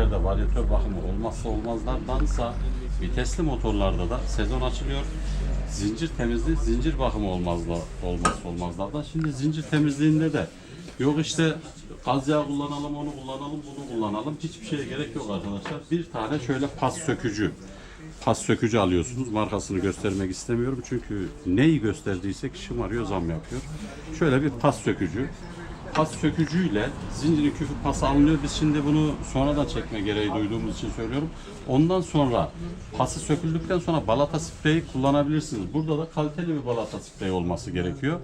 Oriklerde varyatör bakımı olmazsa olmazlardansa vitesli motorlarda da sezon açılıyor. Zincir temizliği, zincir bakımı olmazla, olmazsa olmazlardan. Şimdi zincir temizliğinde de yok işte gaz yağı kullanalım, onu kullanalım, bunu kullanalım. Hiçbir şeye gerek yok arkadaşlar. Bir tane şöyle pas sökücü pas sökücü alıyorsunuz. Markasını göstermek istemiyorum çünkü neyi gösterdiysek şımarıyor, zam yapıyor. Şöyle bir pas sökücü. Pas sökücüyle zincirin küfü pası alınıyor. Biz şimdi bunu sonradan çekme gereği duyduğumuz için söylüyorum. Ondan sonra pası söküldükten sonra balata spreyi kullanabilirsiniz. Burada da kaliteli bir balata spreyi olması gerekiyor.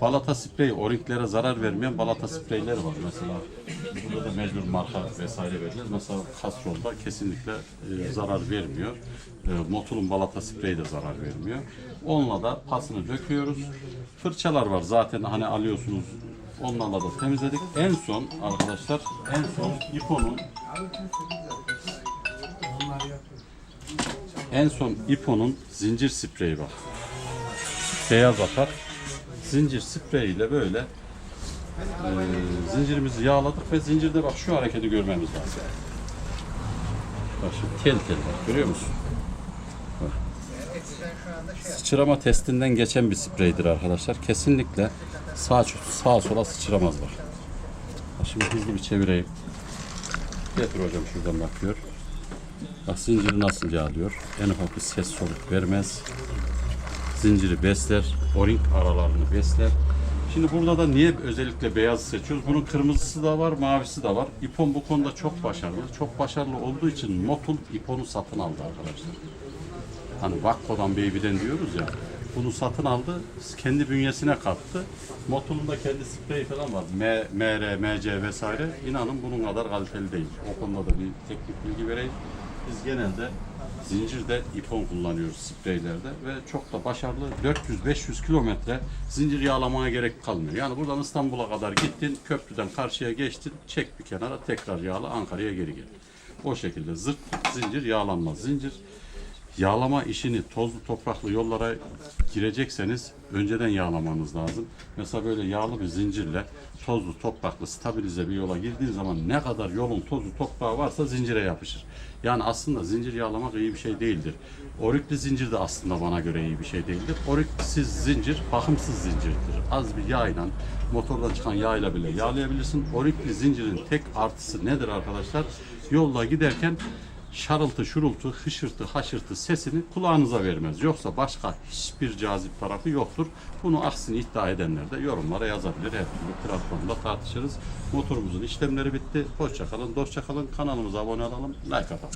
Balata spreyi, orinklere zarar vermeyen balata spreyleri var mesela. Burada da mecbur marka vesaire vereceğiz. Mesela Castrol'da kesinlikle e, zarar vermiyor. E, Motul'un balata spreyi de zarar vermiyor. Onunla da pasını döküyoruz. Fırçalar var zaten hani alıyorsunuz. Onlarla da temizledik. En son arkadaşlar en son İpo'nun en son İpo'nun zincir spreyi var. Beyaz atar. Zincir spreyiyle böyle e, zincirimizi yağladık ve zincirde bak şu hareketi görmemiz lazım. Bak şimdi tel tel bak görüyor musun? Bak. Sıçrama testinden geçen bir spreydir arkadaşlar. Kesinlikle sağ sağa sola sıçramaz bak. Bak Şimdi hızlı bir çevireyim. Getir hocam şuradan bakıyor. Bak zinciri nasıl yağlıyor. En ufak bir ses soluk vermez zinciri besler, o-ring aralarını besler. Şimdi burada da niye özellikle beyaz seçiyoruz? Bunun kırmızısı da var, mavisi de var. İpon bu konuda çok başarılı. Çok başarılı olduğu için Motul İpon'u satın aldı arkadaşlar. Hani Vakko'dan Baby'den diyoruz ya. Bunu satın aldı, kendi bünyesine kattı. Motul'un da kendi spreyi falan var. M, MR, MC vesaire. İnanın bunun kadar kaliteli değil. O konuda da bir teknik bilgi vereyim. Biz genelde zincirde ipon kullanıyoruz spreylerde ve çok da başarılı 400-500 kilometre zincir yağlamaya gerek kalmıyor. Yani buradan İstanbul'a kadar gittin, köprüden karşıya geçtin, çek bir kenara tekrar yağla Ankara'ya geri gel. O şekilde zırt zincir yağlanmaz. Zincir yağlama işini tozlu topraklı yollara girecekseniz önceden yağlamanız lazım. Mesela böyle yağlı bir zincirle tozlu topraklı stabilize bir yola girdiğin zaman ne kadar yolun tozlu toprağı varsa zincire yapışır. Yani aslında zincir yağlamak iyi bir şey değildir. Orikli zincir de aslında bana göre iyi bir şey değildir. Oriksiz zincir bakımsız zincirdir. Az bir yağla motordan çıkan yağla bile yağlayabilirsin. Orikli zincirin tek artısı nedir arkadaşlar? Yolda giderken şarıltı, şurultu, hışırtı, haşırtı sesini kulağınıza vermez. Yoksa başka hiçbir cazip tarafı yoktur. Bunu aksini iddia edenler de yorumlara yazabilir. Her türlü platformda tartışırız. Motorumuzun işlemleri bitti. Hoşçakalın, dostça kalın. Kanalımıza abone olalım. Like atalım.